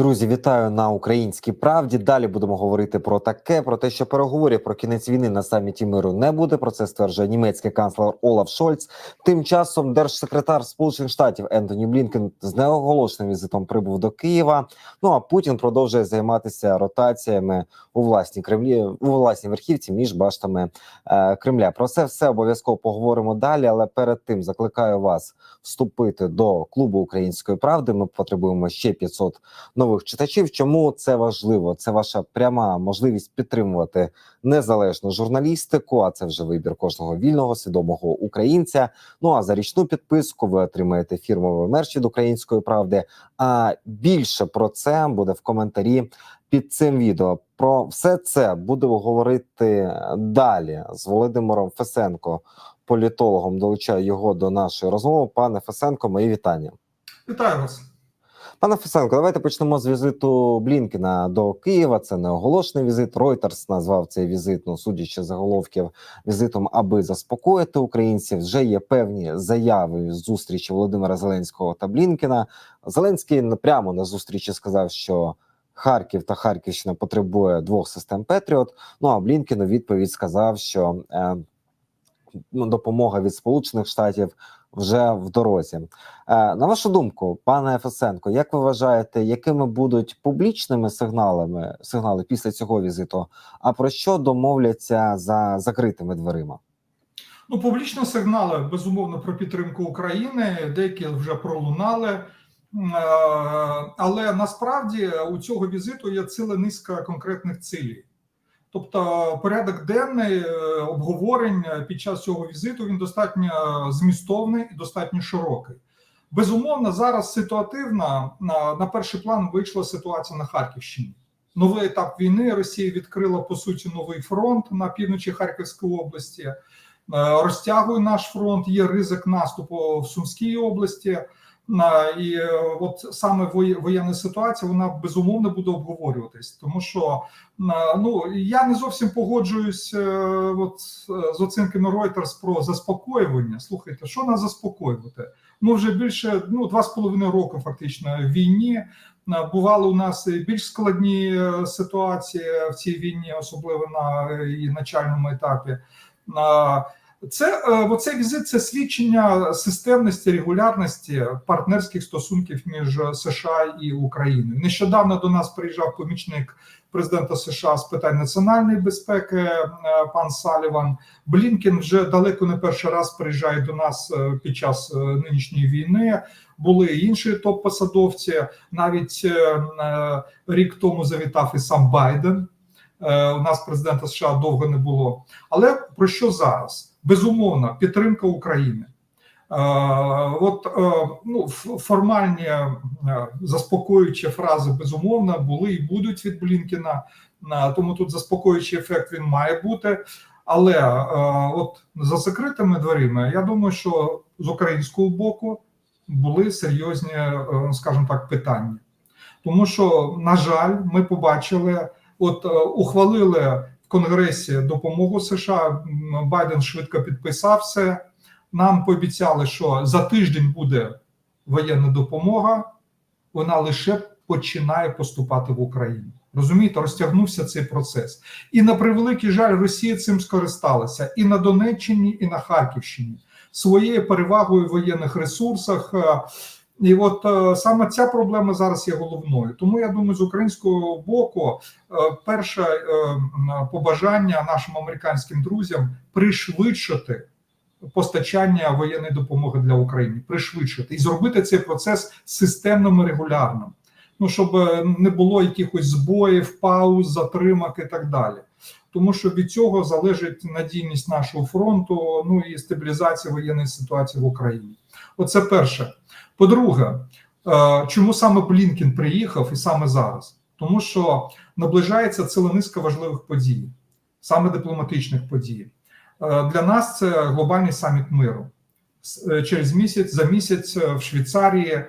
Друзі, вітаю на українській правді. Далі будемо говорити про таке: про те, що переговорів про кінець війни на саміті миру не буде. Про це стверджує німецький канцлер Олаф Шольц. Тим часом держсекретар Сполучених Штатів Ентоні Блінкен з неоголошеним візитом прибув до Києва. Ну а Путін продовжує займатися ротаціями у власній Кремлі у власній верхівці між баштами е, Кремля. Про це все обов'язково поговоримо далі. Але перед тим закликаю вас вступити до клубу української правди. Ми потребуємо ще 500 нових читачів. Чому це важливо? Це ваша пряма можливість підтримувати незалежну журналістику. А це вже вибір кожного вільного свідомого українця. Ну а за річну підписку ви отримаєте фірмовий мерч від української правди. А більше про це буде в коментарі під цим відео. Про все це будемо говорити далі з Володимиром Фесенко, політологом. Долучаю його до нашої розмови. Пане Фесенко, мої вітання. Вітаю вас. Пане Фесенко, давайте почнемо з візиту Блінкіна до Києва. Це не оголошений візит. Reuters назвав цей візит, ну судячи заголовків, візитом, аби заспокоїти українців. Вже є певні заяви з зустрічі Володимира Зеленського та Блінкіна. Зеленський прямо на зустрічі сказав, що Харків та Харківщина потребує двох систем Петріот. Ну а Блінкін у відповідь сказав, що е, допомога від Сполучених Штатів вже в дорозі. Е, на вашу думку, пане Фесенко, як ви вважаєте, якими будуть публічними сигналами сигнали після цього візиту? А про що домовляться за закритими дверима? Ну, публічні сигнали безумовно про підтримку України. Деякі вже пролунали. Е, Але насправді у цього візиту є ціла низка конкретних цілей. Тобто, порядок денний е, обговорень під час цього візиту він достатньо змістовний і достатньо широкий. Безумовно, зараз ситуативно на, на перший план вийшла ситуація на Харківщині. Новий етап війни Росія відкрила по суті новий фронт на півночі Харківської області. Е, Розтягує наш фронт. Є ризик наступу в Сумській області. І от саме воєнна ситуація вона безумовно буде обговорюватись, тому що ну я не зовсім погоджуюсь от з оцінками Reuters про заспокоювання. Слухайте, що нас заспокоювати? Ми вже більше ну два з половиною роки фактично в війні. Бували у нас більш складні ситуації в цій війні, особливо на і начальному етапі. Це оцей візит це свідчення системності регулярності партнерських стосунків між США і Україною. Нещодавно до нас приїжджав помічник президента США з питань національної безпеки, пан Саліван. Блінкен вже далеко не перший раз приїжджає до нас під час нинішньої війни. Були інші топ-посадовці. Навіть рік тому завітав і сам Байден. У нас президента США довго не було. Але про що зараз? Безумовно підтримка України. От ну, формальні заспокоюючі фрази безумовно були і будуть від Блінкіна, тому тут заспокоюючий ефект він має бути. Але от за закритими дверима, я думаю, що з українського боку були серйозні, скажімо так, питання, тому що, на жаль, ми побачили, от ухвалили Конгресі допомогу США. Байден швидко підписав все. Нам пообіцяли, що за тиждень буде воєнна допомога. Вона лише починає поступати в Україну. Розумієте, розтягнувся цей процес, і на превеликий жаль, Росія цим скористалася і на Донеччині, і на Харківщині своєю перевагою в воєнних ресурсах. І от е, саме ця проблема зараз є головною. Тому я думаю, з українського боку, е, перше е, побажання нашим американським друзям пришвидшити постачання воєнної допомоги для України, пришвидшити і зробити цей процес системним і регулярним. Ну щоб не було якихось збоїв, пауз, затримок і так далі. Тому що від цього залежить надійність нашого фронту, ну і стабілізація воєнної ситуації в Україні. Оце перше. По-друге, е, чому саме Блінкін приїхав і саме зараз? Тому що наближається ціла низка важливих подій, саме дипломатичних подій. Е, для нас це глобальний саміт миру е, через місяць за місяць в Швейцарії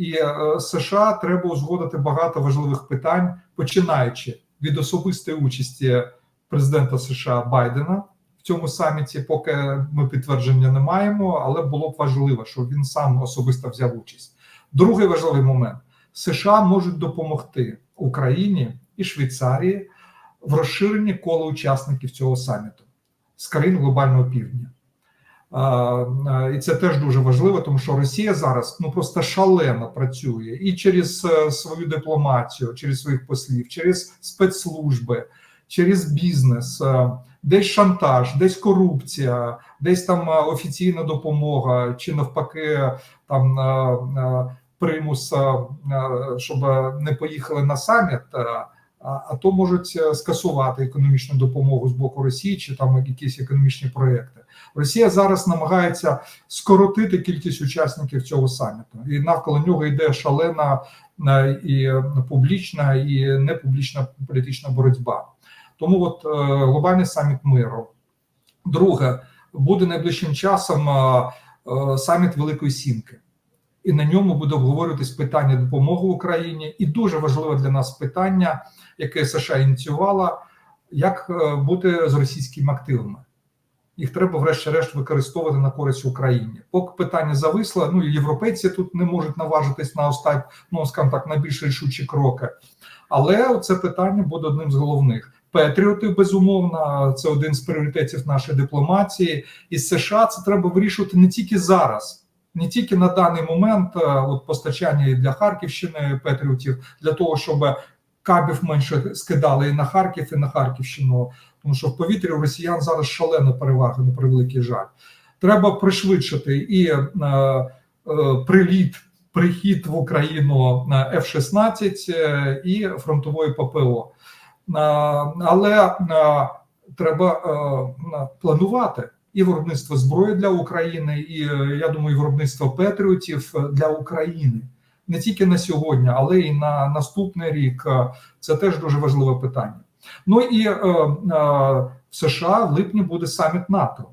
і США треба узгодити багато важливих питань, починаючи від особистої участі президента США Байдена в цьому саміті, поки ми підтвердження не маємо, але було б важливо, щоб він сам особисто взяв участь. Другий важливий момент США можуть допомогти Україні і Швейцарії в розширенні кола учасників цього саміту з країн глобального півдня. І це теж дуже важливо, тому що Росія зараз ну просто шалено працює і через е, свою дипломатію, через своїх послів, через спецслужби, через бізнес, е, десь шантаж, десь корупція, десь там е, офіційна допомога, чи навпаки, там примус, щоб не поїхали на саміт. А то можуть е, скасувати економічну допомогу з боку Росії чи там якісь економічні проекти. Росія зараз намагається скоротити кількість учасників цього саміту, і навколо нього йде шалена е, і публічна і непублічна політична боротьба. Тому от е, глобальний саміт миру. Друге, буде найближчим часом саміт Великої Сімки, і на ньому буде обговорюватись питання допомоги Україні, і дуже важливе для нас питання, яке США ініціювала, як е, бути з російськими активами. Їх треба, врешті-решт, використовувати на користь Україні. Поки питання зависло, ну європейці тут не можуть наважитись на останні, ну скажімо так, на більш рішучі кроки. Але це питання буде одним з головних. Петріоти, безумовно, це один з пріоритетів нашої дипломатії. І США це треба вирішувати не тільки зараз, не тільки на даний момент, е, от постачання для Харківщини Петріотів, для того, щоб кабів менше скидали і на Харків, і на Харківщину. Тому що в повітрі у росіян зараз шалена перевага, на превеликий жаль. Треба пришвидшити і е, е, приліт, прихід в Україну на F-16 е, і фронтової ППО. Е, але е, треба е, планувати і виробництво зброї для України, і е, я думаю, виробництво Петріотів для України. Не тільки на сьогодні, але і на наступний рік. Е, Це теж дуже важливе питання. Ну і е, е, в США в липні буде саміт НАТО.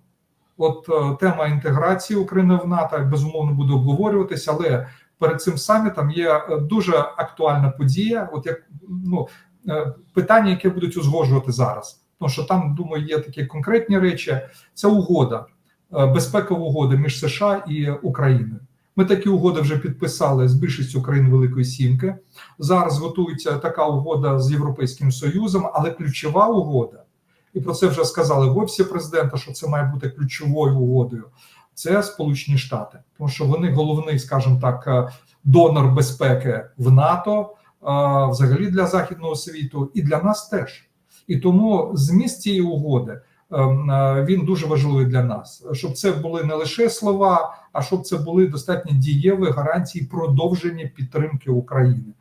От е, тема інтеграції України в НАТО безумовно буде обговорюватися, але перед цим самітом є е, дуже актуальна подія. От як ну е, питання, яке будуть узгоджувати зараз. Тому що там, думаю, є такі конкретні речі. Це угода, е, безпекова угода між США і Україною. Ми такі угоди вже підписали з більшістю країн Великої Сімки. Зараз готується така угода з Європейським Союзом, але ключова угода, і про це вже сказали в офісі президента, що це має бути ключовою угодою. Це Сполучені Штати, тому що вони головний, скажімо так, е, донор безпеки в НАТО, е, взагалі для західного світу, і для нас теж. І тому зміст цієї угоди він дуже важливий для нас, щоб це були не лише слова, а щоб це були достатньо дієві гарантії продовження підтримки України,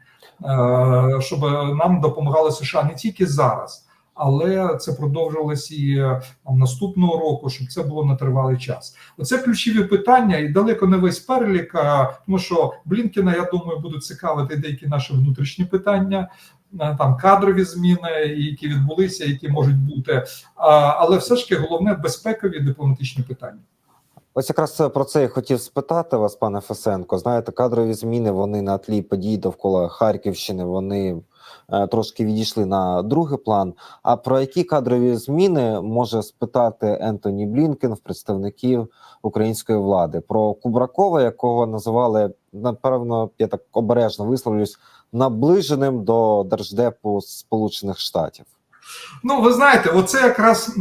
Е, щоб нам допомагали США не тільки зараз, але це продовжувалося і е, наступного року, щоб це було на тривалий час. Оце ключові питання, і далеко не весь перелік, тому що Блінкіна, я думаю, будуть цікавити деякі наші внутрішні питання. Е, Там кадрові зміни, які відбулися, які можуть бути, але все ж таки головне безпекові дипломатичні питання. Ось якраз про це я хотів спитати вас, пане Фесенко. Знаєте, кадрові зміни вони на тлі подій довкола Харківщини. Вони е, трошки відійшли на другий план. А про які кадрові зміни може спитати Ентоні Блінкен в представників української влади? Про Кубракова, якого називали напевно, я так обережно висловлюсь, наближеним до держдепу Сполучених Штатів. Ну, ви знаєте, оце якраз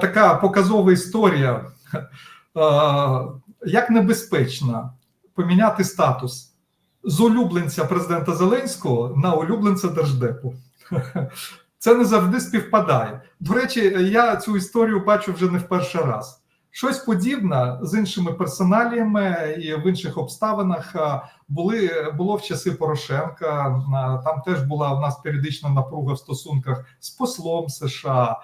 така показова історія. Е, Як небезпечно поміняти статус з улюбленця президента Зеленського на улюбленця Держдепу. Це не завжди співпадає. До речі, я цю історію бачу вже не в перший раз. Щось подібне з іншими персоналіями і в інших обставинах е, були було в часи Порошенка. Е, Там теж була у нас періодична напруга в стосунках з послом США,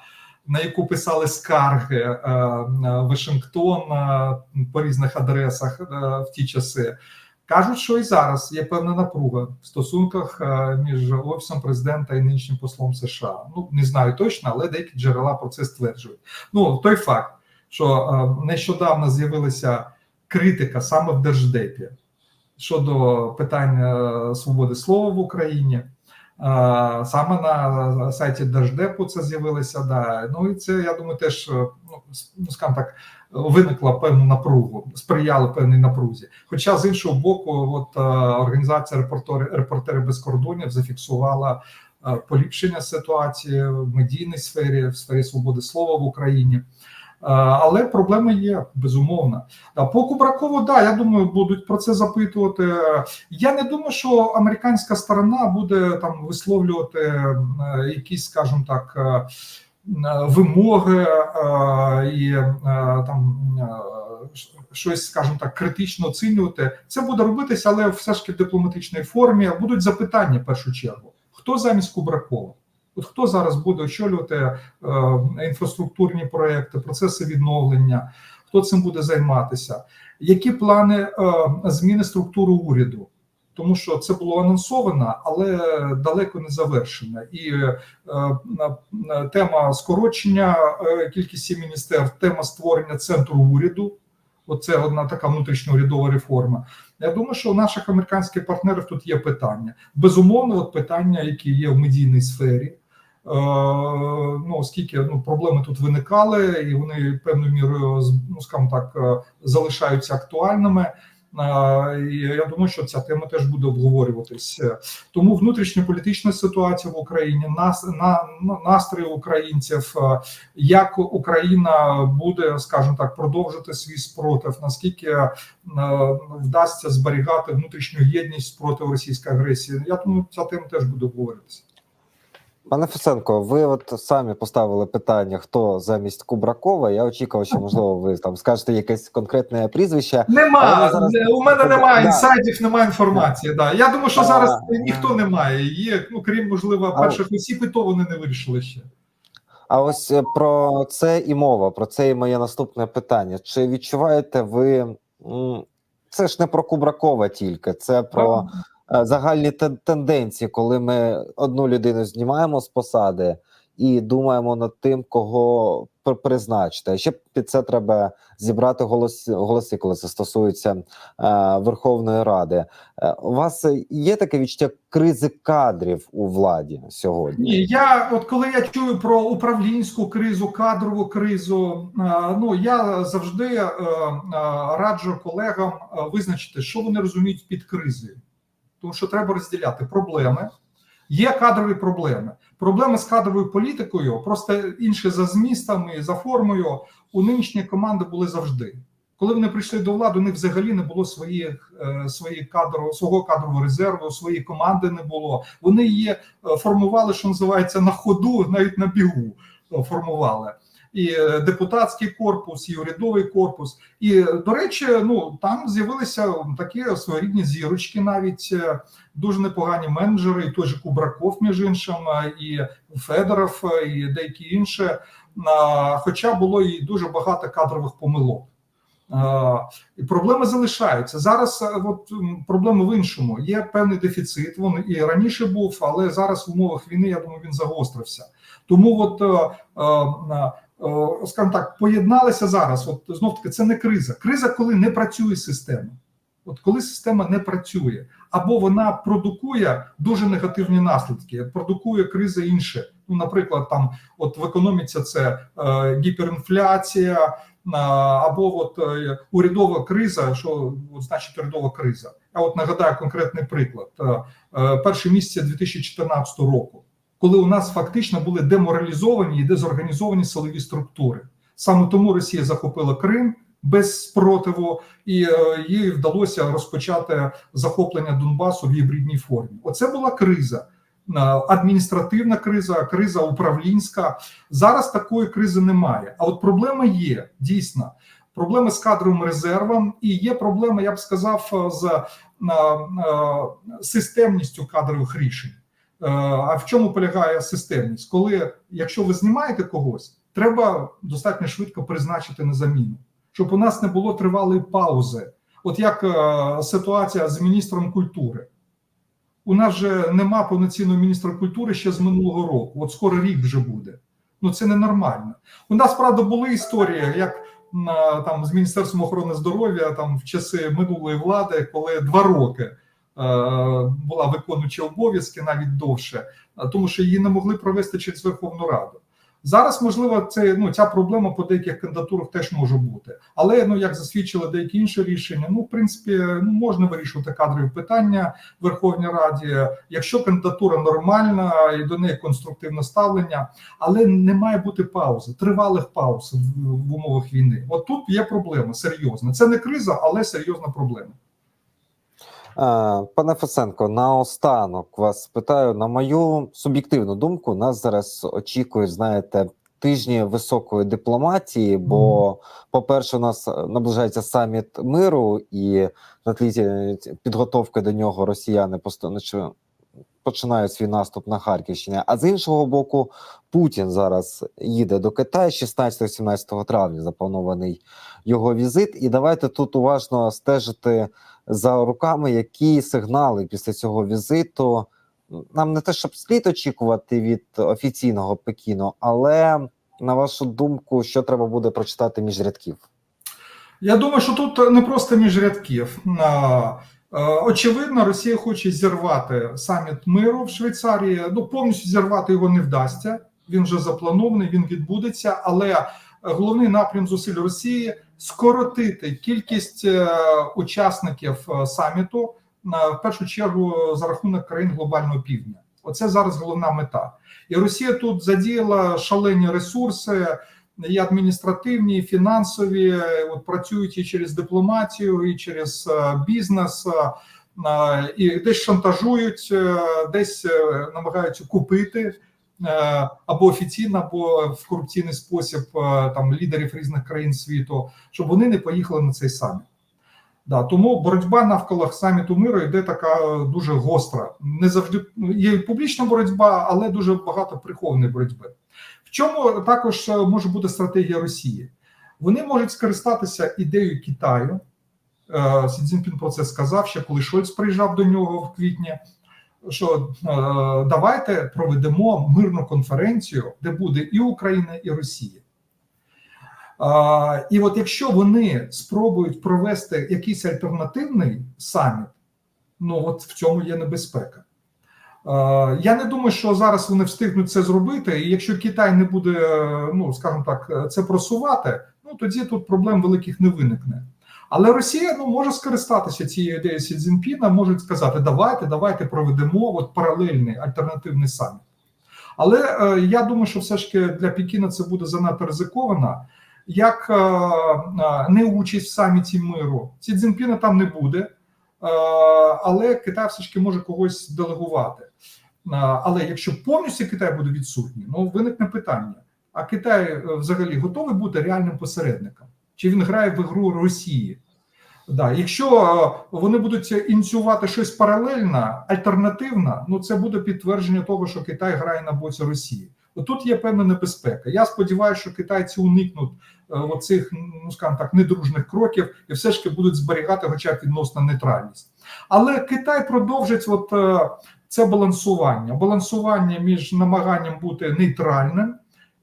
на яку писали скарги е, Вашингтон по різних адресах в ті часи. Кажуть, що і зараз є певна напруга в стосунках між офісом президента і нинішнім послом США. Ну не знаю точно, але деякі джерела про це стверджують. Ну той факт, що е, нещодавно з'явилася критика саме в держдепі щодо питання свободи слова в Україні. Е, Саме на сайті Держдепу це з'явилося. Да. Ну і це, я думаю, теж е, ну, ну, скажімо так, виникла певна напругу, сприяла певній напрузі. Хоча з іншого боку, от е, організація репортери, репортери без кордонів зафіксувала е, поліпшення ситуації в медійній сфері, в сфері свободи слова в Україні. Але проблеми є безумовно. По Кубракову, да, я думаю, будуть про це запитувати. Я не думаю, що американська сторона буде там висловлювати е, якісь, скажімо так, е, е, вимоги і там щось, скажімо так, критично оцінювати. Це буде робитися, але все ж таки в дипломатичній формі. Будуть запитання в першу чергу: хто замість Кубракова? От хто зараз буде очолювати е, інфраструктурні проекти, процеси відновлення? Хто цим буде займатися? Які плани е, зміни структури уряду? Тому що це було анонсовано, але далеко не завершено. І е, тема скорочення е, кількості міністерств, тема створення центру уряду. Оце одна така внутрішньоурядова реформа. Я думаю, що у наших американських партнерів тут є питання. Безумовно, от питання, які є в медійній сфері. Е, ну, оскільки ну, проблеми тут виникали, і вони певною мірою ну, скажімо так, е, залишаються актуальними. Е, І я думаю, що ця тема теж буде обговорюватись. Е, Тому внутрішньополітична ситуація в Україні, нас на на- настрої українців, як Україна буде, скажімо так, продовжити свій спротив, наскільки вдасться зберігати внутрішню єдність проти російської агресії. Я думаю, ця тема теж буде обговорюватися. Пане Фесенко, ви от самі поставили питання, хто замість Кубракова. Я очікував, що можливо ви там скажете якесь конкретне прізвище. Нема зараз- у мене немає Да. інсайдів, немає інформації. Да. Я думаю, що А, зараз а. ніхто не має. Є, ну крім можливо, А- перших осіб, і то вони не вирішили ще. А ось е, про це і мова. Про це і моє наступне питання. Чи відчуваєте ви це ж не про Кубракова тільки, це про е, загальні тенденції, коли ми одну людину знімаємо з посади і думаємо над тим, кого пр- призначити. Ще під це треба зібрати голоси, голоси коли це стосується е, Верховної Ради. Е, у вас е, є таке відчуття кризи кадрів у владі сьогодні? Ні, я от коли я чую про управлінську кризу, кадрову кризу, е, ну я завжди е, е, раджу колегам е, визначити, що вони розуміють під кризою, тому що треба розділяти проблеми. Є кадрові проблеми. Проблеми з кадровою політикою, просто інші за змістом і за формою у нинішньої команди були завжди. Коли вони прийшли до влади, у них взагалі не було своїх е, своїх кадрового свого кадрового резерву, своєї команди не було. Вони її е, формували, що називається на ходу, навіть на бігу е, формували. І депутатський корпус, і урядовий корпус. І до речі, ну там з'явилися такі своєрідні зірочки, навіть е, дуже непогані менеджери, і той же Кубраков, між іншим, е, і Федоров, е, і деякі інші. Хоча було і дуже багато кадрових помилок. І проблеми залишаються зараз. От проблема в іншому. Є певний дефіцит. Він і раніше був, але зараз в умовах війни я думаю, він загострився. Тому, от скажімо так, поєдналися зараз. От знов таки, це не криза. Криза, коли не працює система. От коли система не працює, або вона продукує дуже негативні наслідки, продукує кризи інше. Ну, наприклад, там, от в економіці це е, гіперінфляція, е, або от е, урядова криза, що от, значить урядова криза. Я от нагадаю конкретний приклад: Е, е, перше місяця 2014 року, коли у нас фактично були деморалізовані і дезорганізовані силові структури. Саме тому Росія захопила Крим без спротиву, і е, їй вдалося розпочати захоплення Донбасу в гібридній формі. Оце була криза. Е, Адміністративна криза, криза управлінська. Зараз такої кризи немає. А от проблема є дійсно. Проблеми з кадровим резервом, і є проблеми, я б сказав, з е, системністю кадрових рішень. Е, А в чому полягає системність? Коли, якщо ви знімаєте когось, треба достатньо швидко призначити на заміну, щоб у нас не було тривалої паузи. От як е, ситуація з міністром культури. У нас же нема повноцінного міністра культури ще з минулого року. От скоро рік вже буде. Ну це ненормально. У нас правда були історії, як там з міністерством охорони здоров'я там в часи минулої влади, коли два роки була виконуюча обов'язки навіть довше, а тому що її не могли провести через Верховну Раду. Зараз, можливо, це ну ця проблема по деяких кандидатурах теж може бути, але ну як засвідчили деякі інші рішення, ну в принципі ну можна вирішувати кадрові питання в Верховній Раді, якщо кандидатура нормальна і до неї конструктивне ставлення, але не має бути паузи, тривалих пауз в, в умовах війни. От тут є проблема серйозна. Це не криза, але серйозна проблема. Е, Пане Фесенко, наостанок вас питаю на мою суб'єктивну думку. Нас зараз очікують, знаєте, тижні високої дипломатії. Бо, по-перше, у нас наближається саміт миру, і на тлі підготовки до нього росіяни постануть починають свій наступ на Харківщині. А з іншого боку, Путін зараз їде до Китаю 16-17 травня. Запланований його візит. І давайте тут уважно стежити за руками, які сигнали після цього візиту. Нам не те, щоб слід очікувати від офіційного Пекіну, але на вашу думку, що треба буде прочитати між рядків? Я думаю, що тут не просто між рядків. Е, Очевидно, Росія хоче зірвати саміт миру в Швейцарії. Ну, повністю зірвати його не вдасться. Він вже запланований, він відбудеться. Але головний напрям зусиль Росії скоротити кількість е, учасників е, саміту в першу чергу за рахунок країн глобального півдня. Оце зараз головна мета. І Росія тут задіяла шалені ресурси і адміністративні, і фінансові, от працюють і через дипломатію, і через е, бізнес, е, е, і десь шантажують, е, десь е, намагаються купити е, або офіційно, або в корупційний спосіб е, там лідерів різних країн світу, щоб вони не поїхали на цей саміт. Да, тому боротьба навколо саміту миру йде така е, дуже гостра. Не завжди ну, є публічна боротьба, але дуже багато прихованої боротьби. Чому також е, може бути стратегія Росії? Вони можуть скористатися ідеєю Китаю. Е, Сі Цзіньпін про це сказав ще, коли Шольц приїжджав до нього в квітні. Що е, давайте проведемо мирну конференцію, де буде і Україна, і Росія. І от якщо вони спробують провести якийсь альтернативний саміт, ну от в цьому є небезпека. А, я не думаю, що зараз вони встигнуть це зробити. І якщо Китай не буде, е, ну скажімо так, це просувати, ну тоді тут проблем великих не виникне. Але Росія ну може скористатися цією ідеєю Сі Цзіньпіна, можуть сказати, давайте, давайте проведемо от паралельний альтернативний саміт. Але е, я думаю, що все ж таки для Пекіна це буде занадто ризиковано як е, е, не участь в саміті миру. Ці Цзіньпіна там не буде, е, але Китай все ж таки може когось делегувати. Але якщо повністю Китай буде відсутній, ну виникне питання: а Китай е, взагалі готовий бути реальним посередником? Чи він грає в ігру Росії? Да, якщо е, вони будуть ініціювати щось паралельне, альтернативне, ну це буде підтвердження того, що Китай грає на боці Росії. Тут є певна небезпека. Я сподіваюся, що китайці уникнуть е, оцих, ну скажімо так, недружних кроків і все ж таки будуть зберігати, хоча б відносна нейтральність. Але Китай продовжить от е, це балансування, балансування між намаганням бути нейтральним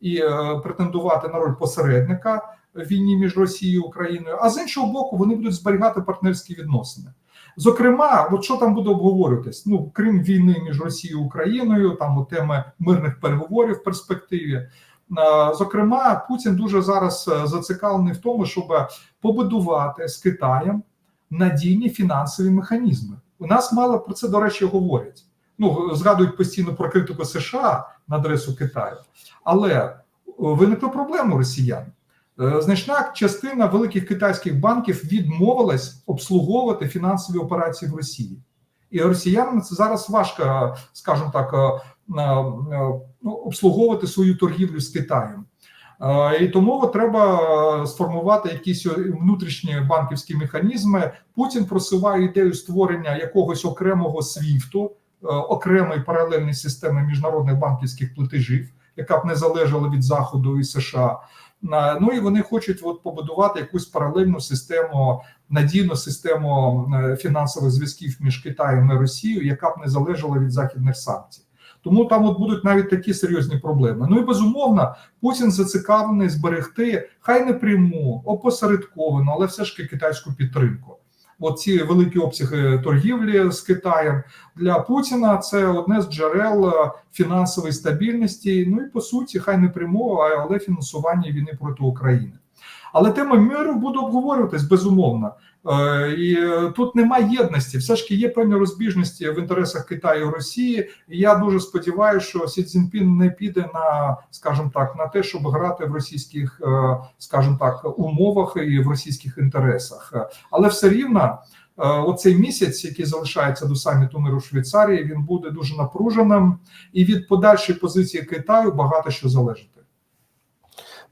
і е, претендувати на роль посередника війні між Росією і Україною. А з іншого боку, вони будуть зберігати партнерські відносини. Зокрема, от що там буде обговорюватись? Ну крім війни між Росією і Україною, там от теми мирних переговорів в перспективі. Зокрема, Путін дуже зараз е, зацікавлений в тому, щоб побудувати з Китаєм надійні фінансові механізми. У нас мало про це, до речі, говорять. Ну згадують постійно про критику США на адресу Китаю, але е, виникла проблема у росіян. Е, Значна частина великих китайських банків відмовилась обслуговувати фінансові операції в Росії, і росіянам це зараз важко, скажімо так, е, е, ну, обслуговувати свою торгівлю з Китаєм. Е, І тому треба е, сформувати якісь внутрішні банківські механізми. Путін просуває ідею створення якогось окремого свіфту, е, окремої паралельної системи міжнародних банківських платежів, яка б не залежала від Заходу і США. Ну і вони хочуть от побудувати якусь паралельну систему, надійну систему е, фінансових зв'язків між Китаєм і Росією, яка б не залежала від західних санкцій. Тому там от будуть навіть такі серйозні проблеми. Ну і безумовно, Путін зацікавлений зберегти хай не пряму, опосередковану, але все ж таки китайську підтримку. Оці великі обсяги торгівлі з Китаєм для Путіна це одне з джерел е, фінансової стабільності. Ну і по суті, хай не прямого, але фінансування війни проти України. Але тема миру буде обговорюватись безумовно. Е, І е, тут немає єдності. Все ж таки є певні розбіжності в інтересах Китаю і Росії. І я дуже сподіваюся, що Сі Цзіньпін не піде на, скажімо так, на те, щоб грати в російських, е, скажімо так, умовах і в російських інтересах. Але все рівно. Оцей місяць, який залишається до саміту миру в Швейцарії, він буде дуже напруженим, і від подальшої позиції Китаю багато що залежить.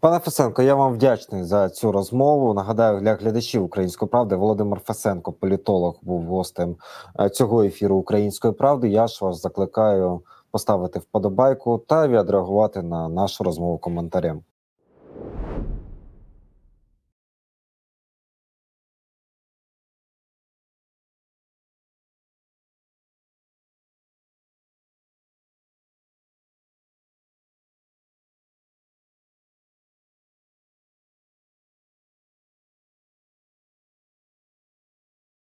Пане Фесенко, я вам вдячний за цю розмову. Нагадаю, для глядачів української правди Володимир Фесенко, політолог, був гостем е, цього ефіру Української правди. Я ж вас закликаю поставити вподобайку та відреагувати на нашу розмову коментарем.